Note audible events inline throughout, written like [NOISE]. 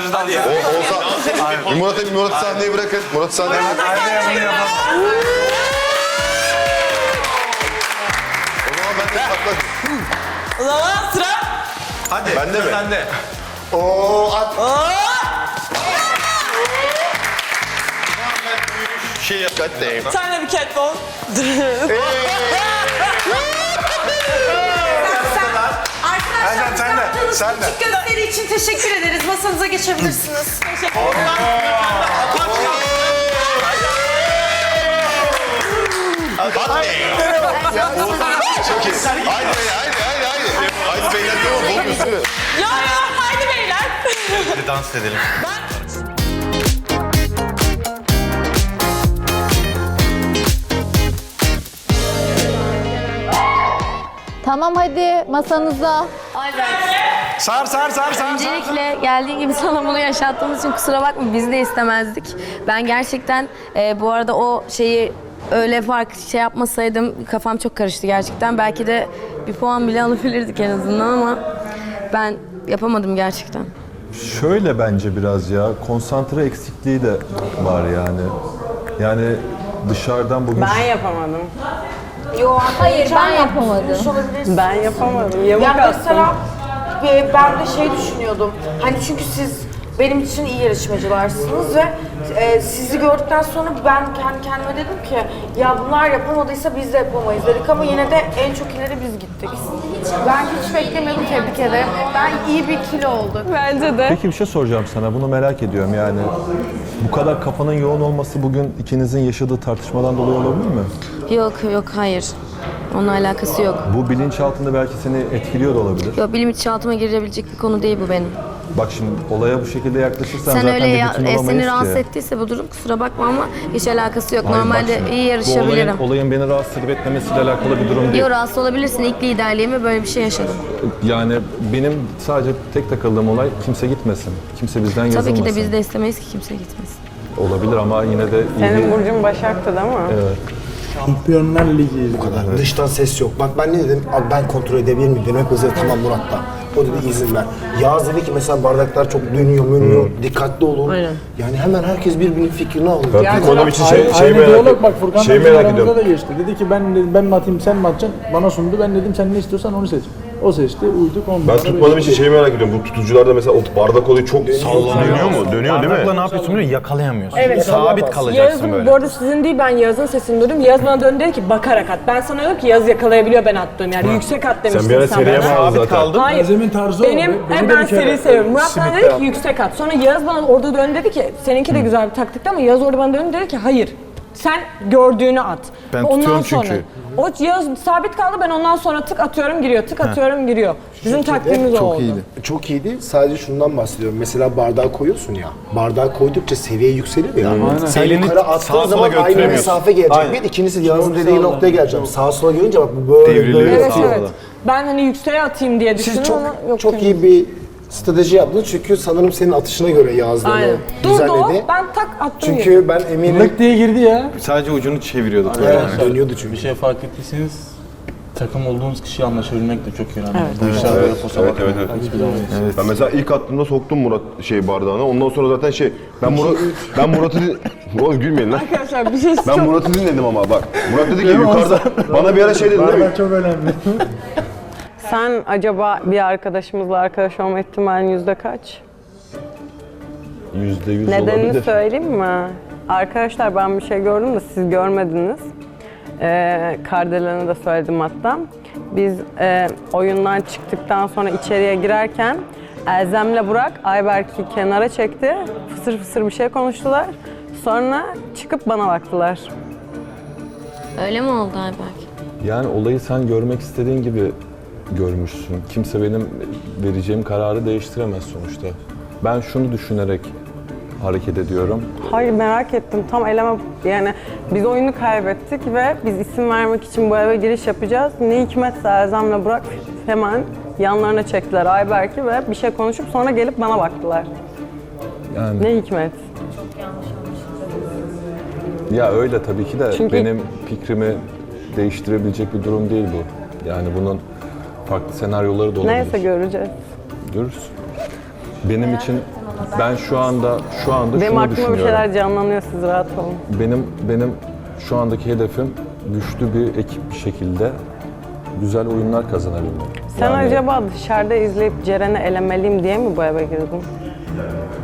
şekerci dansı. O, Oğuzhan. Murat'ı Murat sahneye bırakın. Murat sahneye bırakın. Hadi bunu yapalım. O zaman ben de patladım. O zaman sıra. Hadi. Bende mi? Sende. Oo at. Şey yap. God damn. Sen de bir catwalk. [LAUGHS] Aynen, sen de, yaptığınız sen de. küçük gösteri için teşekkür ederiz. Masanıza geçebilirsiniz. Çok iyi. Haydi haydi haydi haydi. Haydi beyler değil mi? Ya ya haydi beyler. Hadi dans edelim. Tamam hadi masanıza. Sar sar sar sar. Öncelikle geldiğin gibi sana bunu yaşattığımız için kusura bakma biz de istemezdik. Ben gerçekten e, bu arada o şeyi öyle fark şey yapmasaydım kafam çok karıştı gerçekten. Belki de bir puan bile alabilirdik en azından ama ben yapamadım gerçekten. Şöyle bence biraz ya konsantre eksikliği de var yani. Yani dışarıdan bugün Ben yapamadım. Hayır ben yapamadım. Ben yapamadım. Yamuk Ya attım. mesela e, ben de şey düşünüyordum. Hani çünkü siz benim için iyi yarışmacılarsınız ve e, sizi gördükten sonra ben kendi kendime dedim ki ya bunlar yapamadıysa biz de yapamayız dedik ama yine de en çok ileri biz gittik. Ben hiç beklemiyordum. Tebrik ederim. Ben iyi bir kilo olduk. Bence de. Peki bir şey soracağım sana. Bunu merak ediyorum yani. Bu kadar kafanın yoğun olması bugün ikinizin yaşadığı tartışmadan dolayı olabilir mi? Yok yok hayır. Onunla alakası yok. Bu bilinçaltında belki seni etkiliyor da olabilir. Yok bilinçaltıma girebilecek bir konu değil bu benim. Bak şimdi olaya bu şekilde yaklaşırsan Sen zaten öyle bir ya, bütün e, olamayız seni ki. rahatsız ettiyse bu durum kusura bakma ama hiç alakası yok. Hayır, bak Normalde şimdi, iyi bu yarışabilirim. olayın, olayın beni rahatsız edip etmemesiyle alakalı bir durum değil. Yok rahatsız olabilirsin. İlk liderliğimi böyle bir şey yaşadım. Yani benim sadece tek takıldığım olay kimse gitmesin. Kimse bizden yazılmasın. Tabii ki de biz de istemeyiz ki kimse gitmesin. Olabilir ama yine de iyi Senin bir- Burcun Başak'tı değil mi? Evet. Şampiyonlar Ligi. Bu kadar. Dıştan ses yok. Bak ben ne dedim? Abi ben kontrol edebilir miyim? Dedim hep hızlı tamam Murat da. O dedi izin ver. Yağız dedi ki mesela bardaklar çok dönüyor, dönüyor. Dikkatli olun. Aynen. Yani hemen herkes birbirinin fikrini alıyor. Ben bu konu için şey, Aynı şey merak diyalog ediyorum. bak Furkan Şey merak ediyorum. da geçti. Dedi ki ben ben mi atayım sen mi atacaksın? Bana sundu. Ben dedim sen ne istiyorsan onu seç. O seçti. Uyduk on Ben tutmadığım için şeyi merak ediyorum. Bu tutucularda mesela o bardak olayı çok sallanıyor mu? Dönüyor değil Bardakla mi? ne yapıyorsun biliyor musun? Yakalayamıyorsun. Evet. Sabit kalacaksın Yağız'ın, böyle. bu arada sizin değil ben Yağız'ın sesini duydum. Yağız bana döndü dedi ki bakarak at. Ben sana dedim ki Yağız yakalayabiliyor ben attığım yani yüksek at demiştin Sen bir ara seriye bana. bağlı Sabit zaten. kaldın. Hayır. Malzemenin tarzı o. Benim, Beni hem de ben bir kere seri seviyorum. Murat bana simit dedi ki yüksek at. Sonra Yağız bana orada dön dedi ki seninki de güzel bir taktikti ama Yağız orada bana döndü dedi ki hayır. Sen gördüğünü at. Ben ondan tutuyorum sonra, çünkü. O Yağız sabit kaldı ben ondan sonra tık atıyorum giriyor, tık atıyorum giriyor. Bizim taktiğimiz o çok oldu. iyiydi. Çok iyiydi. Sadece şundan bahsediyorum. Mesela bardağı koyuyorsun ya. Bardağı koydukça seviye yükseliyor ya. Sen Elini yukarı sağa attığın sola zaman aynı götüremiyorsun. mesafe gelecek. Aynen. Bir ikincisi Yağız'ın dediği noktaya geleceğim. Sağa sola görünce bak bu böyle Devriliyor. böyle. Evet Sağ evet. Ben hani yükseğe atayım diye düşündüm Siz çok ama yok. çok iyi bir strateji yaptınız çünkü sanırım senin atışına göre yazdığını Aynen. Durdu o, düzenledi. ben tak attım gibi. Çünkü ben eminim Lık diye girdi ya. Sadece ucunu çeviriyorduk böyle. Evet, yani. dönüyordu çünkü. Bir şey fark ettiyseniz takım olduğunuz kişiyi anlaşabilmek de çok önemli. Bu işler böyle posa Evet, evet, evet. hiçbir zaman yok. Ben mesela ilk attığımda soktum Murat şey bardağına. Ondan sonra zaten şey ben Murat ben Murat'ı din- [LAUGHS] Oğlum gülmeyin lan. Arkadaşlar bir şey Ben. Murat'ı dinledim ama bak. Murat dedi ki yukarıda [LAUGHS] bana bir ara şey dedi değil mi? Çok önemli. [LAUGHS] Sen acaba bir arkadaşımızla arkadaş olma ihtimalin yüzde kaç? Yüzde yüz Nedenini olabilir. söyleyeyim mi? Arkadaşlar ben bir şey gördüm de siz görmediniz. Ee, Kardelen'e de söyledim hatta. Biz e, oyundan çıktıktan sonra içeriye girerken Elzem'le Burak Ayberk'i kenara çekti. Fısır fısır bir şey konuştular. Sonra çıkıp bana baktılar. Öyle mi oldu Ayberk? Yani olayı sen görmek istediğin gibi görmüşsün. Kimse benim vereceğim kararı değiştiremez sonuçta. Ben şunu düşünerek hareket ediyorum. Hayır merak ettim. Tam eleme yani biz oyunu kaybettik ve biz isim vermek için bu eve giriş yapacağız. Ne hikmetse Erzem'le Burak hemen yanlarına çektiler Ayberk'i ve bir şey konuşup sonra gelip bana baktılar. Yani Ne hikmet. ya öyle tabii ki de Çünkü- benim fikrimi değiştirebilecek bir durum değil bu. Yani bunun farklı senaryoları da olabilir. Neyse göreceğiz. Görürüz. Benim için ben şu anda şu anda Benim şunu aklıma bir düşünüyorum. şeyler canlanıyor siz rahat olun. Benim benim şu andaki hedefim güçlü bir ekip bir şekilde güzel oyunlar kazanabilmek. Sen Yani acaba dışarıda izleyip Ceren'i elemeliyim diye mi bu eve girdin?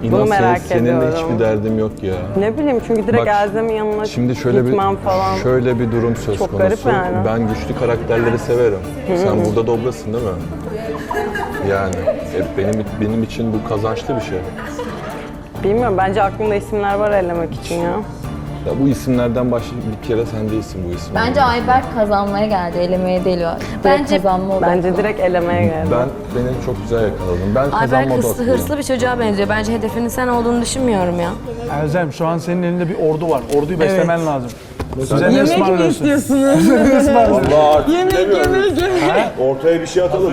İnan bunu senin- merak seninle ediyorum. hiçbir derdim yok ya. Ne bileyim çünkü direkt Bak, Elzem'in yanına Şimdi şöyle bir gitmem falan. şöyle bir durum söz Çok konusu. garip yani. Ben güçlü karakterleri severim. Sen burada doblasın değil mi? Yani e, benim benim için bu kazançlı bir şey. Bilmiyorum bence aklımda isimler var elemek için ya. Ya bu isimlerden başka bir kere sen değilsin bu isim. Bence Ayberk kazanmaya geldi, elemeye değil o. Bence- kazanma odaklı. Bence direkt elemeye geldi. Ben beni çok güzel yakaladım. Ben Ayberk kazanma hırslı, odaklıyım. hırslı bir çocuğa benziyor. Bence hedefinin sen olduğunu düşünmüyorum ya. Elzem şu an senin elinde bir ordu var. Orduyu beslemen lazım. Size ne Yemek mi ısmarlıyorsun? istiyorsunuz? Allah artık yemek yemek yemek. Ortaya bir şey atalım.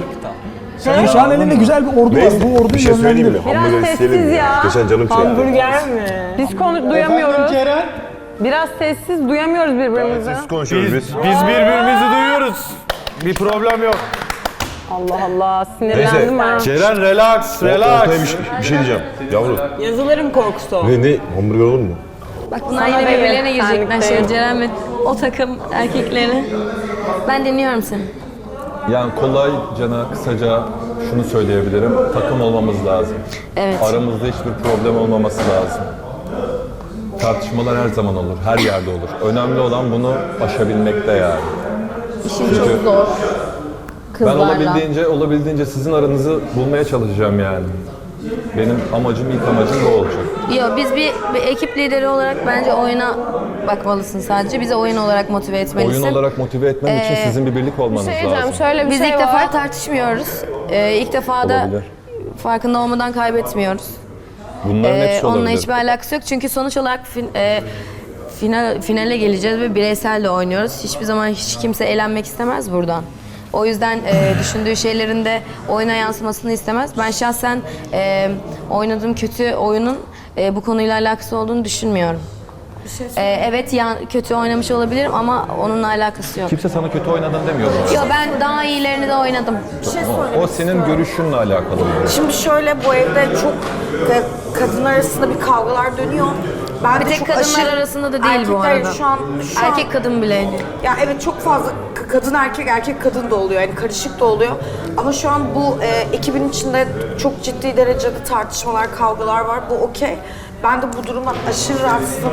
Senin şu an elinde güzel bir ordu var. Bu orduyu bir şey söyleyeyim mi? Hamburger Biraz isteyelim sessiz mi? ya. Geçen canım çekti. Hamburger mi? Biz konu duyamıyoruz. Biraz sessiz duyamıyoruz birbirimizi. Siz konuşuyoruz biz. Biz birbirimizi duyuyoruz. Bir problem yok. Allah Allah sinirlendim ben. Ceren relax, Ortaya relax. bir, şey- bir şey diyeceğim. Yavrum. Yazıların korkusu o. Ne ne? Hamburger olur mu? Bak bunlar yine değil, birbirlerine girecekler senlik şey değil. Ceren ve o takım erkekleri. Ben dinliyorum seni. Yani kolaycana, kısaca şunu söyleyebilirim. Takım olmamız lazım. Evet. Aramızda hiçbir problem olmaması lazım. Tartışmalar her zaman olur, her yerde olur. Önemli olan bunu aşabilmekte yani. İşin çok zor. Ben Kızlarla. olabildiğince, olabildiğince sizin aranızı bulmaya çalışacağım yani. Benim amacım, ilk amacım bu olacak. Yo biz bir, bir ekip lideri olarak bence oyuna bakmalısın sadece. Bizi oyun olarak motive etmelisin. Oyun olarak motive etmem için Ee, sizin bir birlik olmanız lazım. Şöyle bir Biz şey ilk var. defa tartışmıyoruz. Ee, ilk defa da Olabilir. farkında olmadan kaybetmiyoruz. Bunların Ee, hepsi onunla olabilir. hiçbir alakası yok çünkü sonuç olarak fin- e, final finale geleceğiz ve bireysel de oynuyoruz. Hiçbir zaman hiç kimse elenmek istemez buradan. O yüzden e, [SIGHS] düşündüğü şeylerin de oyuna yansımasını istemez. Ben şahsen e, oynadığım kötü oyunun e, bu konuyla alakası olduğunu düşünmüyorum. E, evet yan, kötü oynamış olabilirim ama onunla alakası yok. Kimse sana kötü oynadın demiyor bu Yo ben daha iyilerini de oynadım. O, o senin görüşünle alakalı bir durum. Şimdi şöyle bu evde çok e, kadın arasında bir kavgalar dönüyor. Ben Bir de tek çok kadınlar aşırı- arasında da değil bu Erkekler arada. Şu an, şu an- Erkek kadın bile. Ya evet çok fazla kadın erkek erkek kadın da oluyor yani karışık da oluyor. Ama şu an bu e, ekibin içinde çok ciddi derecede tartışmalar, kavgalar var. Bu okey. Ben de bu durumdan aşırı rahatsızım.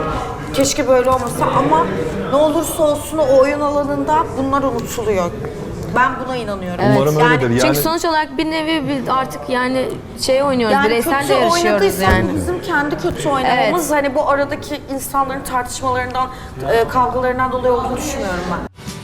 Keşke böyle olmasa ama ne olursa olsun o oyun alanında bunlar unutuluyor. Ben buna inanıyorum. Umarım yani, öyledir. Yani Çünkü sonuç olarak bir nevi bir artık yani şey oynuyoruz, Yani bireysel de yarışıyoruz oynadıysak yani. bu bizim kendi kötü oynamamız. Hani bu aradaki insanların tartışmalarından, e, kavgalarından dolayı olduğunu düşünmüyorum ben.